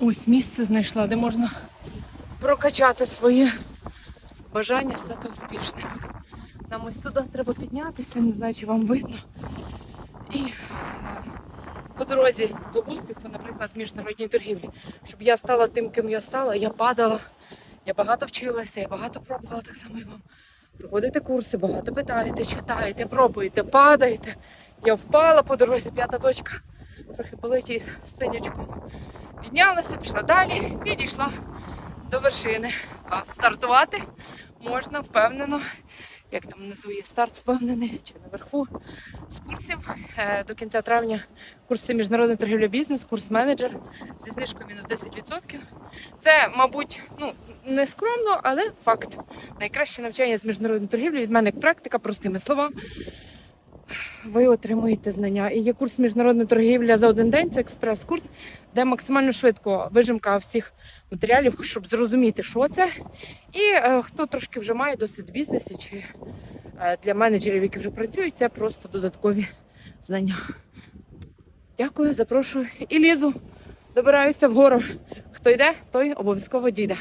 Ось місце знайшла, де можна прокачати своє бажання стати успішним. Нам ось туди треба піднятися, не знаю, чи вам видно. І е, по дорозі до успіху, наприклад, в міжнародній торгівлі, щоб я стала тим, ким я стала, я падала, я багато вчилася, я багато пробувала так само і вам. Проходите курси, багато питаєте, читаєте, пробуєте, падаєте. Я впала по дорозі, п'ята точка, трохи полетіть синячку. Піднялася, пішла далі і дійшла до вершини. А стартувати можна впевнено, як там внизу є старт впевнений, чи наверху з курсів. Е, До кінця травня курси міжнародна торгівля бізнес, курс менеджер зі знижкою мінус 10%. Це, мабуть, ну не скромно, але факт. Найкраще навчання з міжнародної торгівлі від мене як практика, простими словами. Ви отримуєте знання. І є курс міжнародна торгівля за один день. Це експрес-курс, де максимально швидко вижимка всіх матеріалів, щоб зрозуміти, що це. І е, хто трошки вже має досвід в бізнесі, чи е, для менеджерів, які вже працюють, це просто додаткові знання. Дякую, запрошую і лізу. Добираюся вгору. Хто йде, той обов'язково дійде.